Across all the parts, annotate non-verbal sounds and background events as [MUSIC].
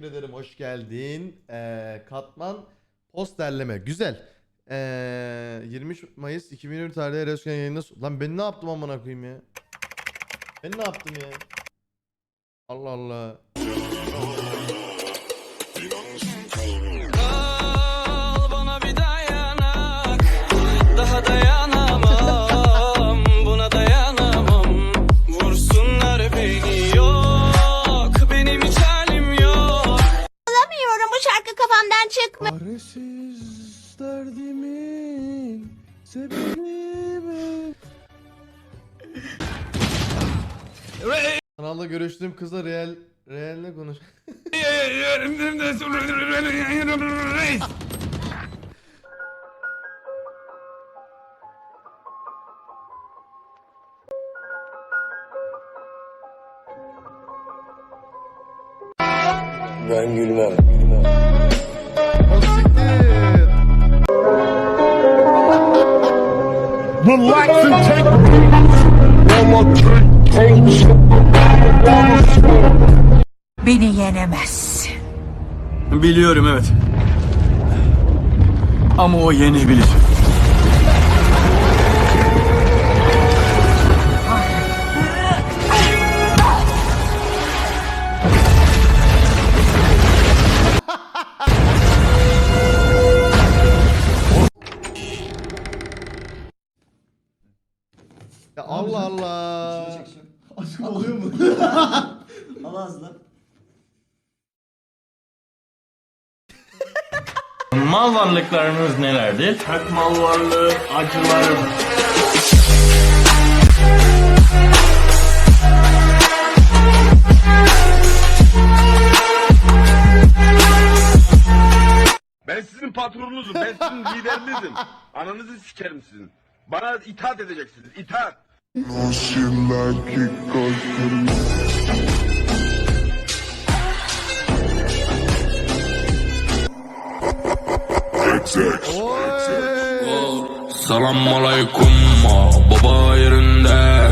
Teşekkür ederim hoş geldin. Ee, katman post derleme. Güzel. Ee, 23 Mayıs 2020 tarihli Erasmus yayında... Lan ben ne yaptım amına koyayım ya? Ben ne yaptım ya? Allah Allah. Çaresiz derdimin sebebi mi? Kanalda görüştüğüm kızla real real ne konuş? Ben gülmem. O Relax and take. Beni yenemezsin. Biliyorum evet Ama o yenebilir Ya Allah Allah. [LAUGHS] Aşkım oluyor mu? [LAUGHS] Al ağzına. Mal varlıklarınız nelerdir? Tek mal varlığı acılarım. Ben sizin patronunuzum, ben sizin liderinizim. [LAUGHS] Ananızı sikerim sizin. Bana itaat edeceksiniz, itaat. Oy. Selam aleyküm baba yerinde.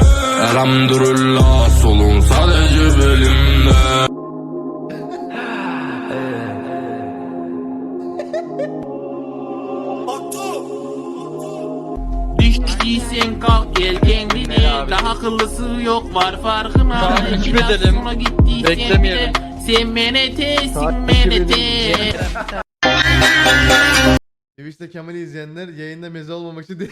Elhamdülillah solun sadece belimde. Düştüysen kalk gel Daha akıllısı yok var farkına Takip Biraz edelim. Beklemeyelim. Sen menetesin menete Twitch'te Kemal'i izleyenler yayında meze olmamak için. [LAUGHS]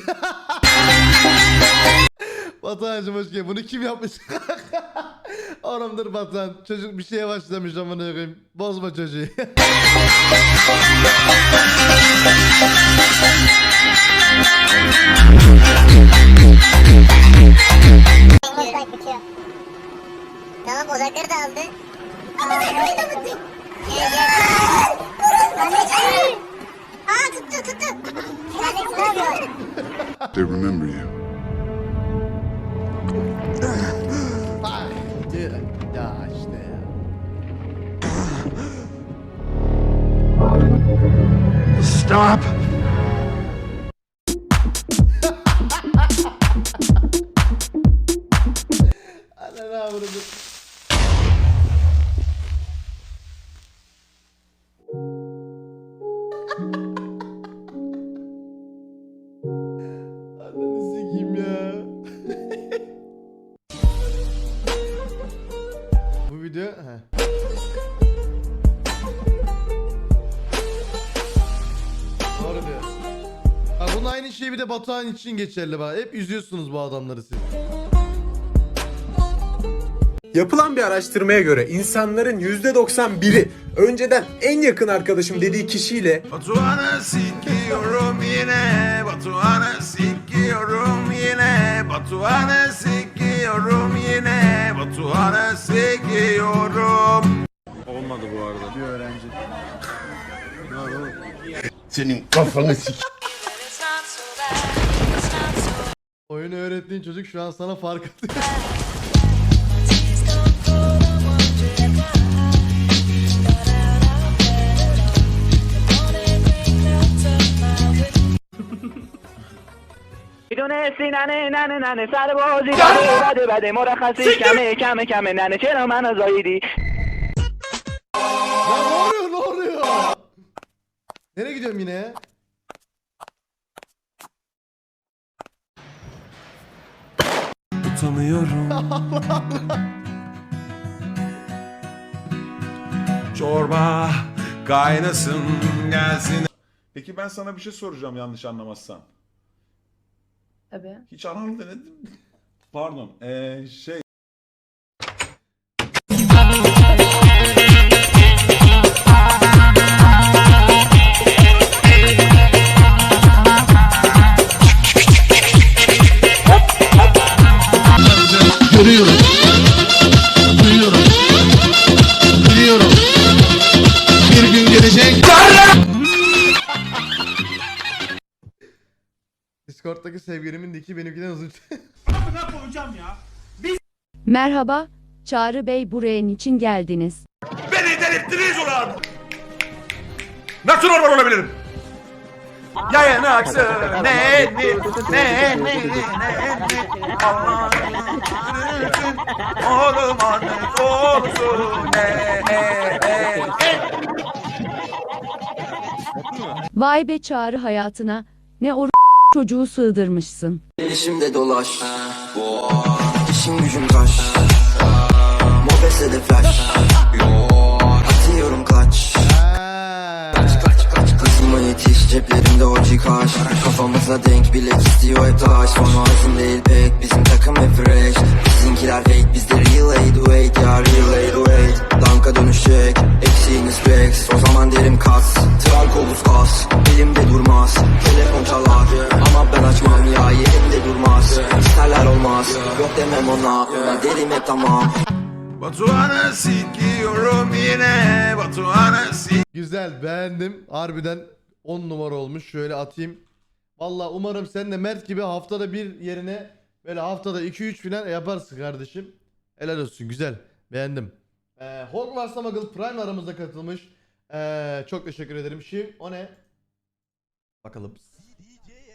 Batuhan'cım hoş geldin. Bunu kim yapmış? [LAUGHS] Oğlumdur Batuhan. Çocuk bir şeye başlamış amına koyayım. Bozma çocuğu. Tamam odakları da aldı. Sen burayı da mı Gel gel. Anneciğim. Aa tuttu tuttu. Alex ne yapıyor? They remember you. Stop. Ana ne yapıyorsun? Şey bir de Batuhan için geçerli bak. Hep üzüyorsunuz bu adamları siz. Yapılan bir araştırmaya göre insanların %91'i önceden en yakın arkadaşım dediği kişiyle Batuhan'ı sikiyorum yine, Batuhan'ı sikiyorum yine, Batuhan'ı sikiyorum yine, Batuhan'ı sikiyorum. Olmadı bu arada. Bir öğrenci. Senin kafanı sik. Oyunu öğrettiğin çocuk şu an sana fark atıyor. میدونستی ننه ننه ننه سر بازی بده بده بده مرخصی کمه کمه کمه ننه چرا منو زاییدی Lan Nereye gidiyorum yine Ya? Utanıyorum. Çorba kaynasın gelsin. Peki ben sana bir şey soracağım yanlış anlamazsan. Tabii. Hiç analı denedin mi? Pardon. Ee, şey Discord'daki sevgilimin diki benimkinden uzun. Merhaba, Çağrı Bey buraya niçin geldiniz? Beni delirttiniz ulan! Nasıl normal olabilirim? Yayın aksı ne ne ne ne ne Oğlum anne olsun ne ne Vay be Çağrı hayatına, ne o çocuğu sığdırmışsın. Elimde dolaş. İşim gücüm kaş Mobese de flash. Atıyorum kaç. Kızıma yetiş ceplerimde o kaş Kafamıza denk bilek istiyor hep taş Son İsterler olmaz Yok demem ona Ben derim hep tamam Batuhan'ı sikiyorum yine Batuhan'ı sik Güzel beğendim. Harbiden 10 numara olmuş. Şöyle atayım. Valla umarım sen de Mert gibi haftada bir yerine böyle haftada 2-3 falan yaparsın kardeşim. Helal olsun güzel. Beğendim. Ee, Hogwarts Muggle Prime aramızda katılmış. Ee, çok teşekkür ederim. Şimdi o ne? Bakalım.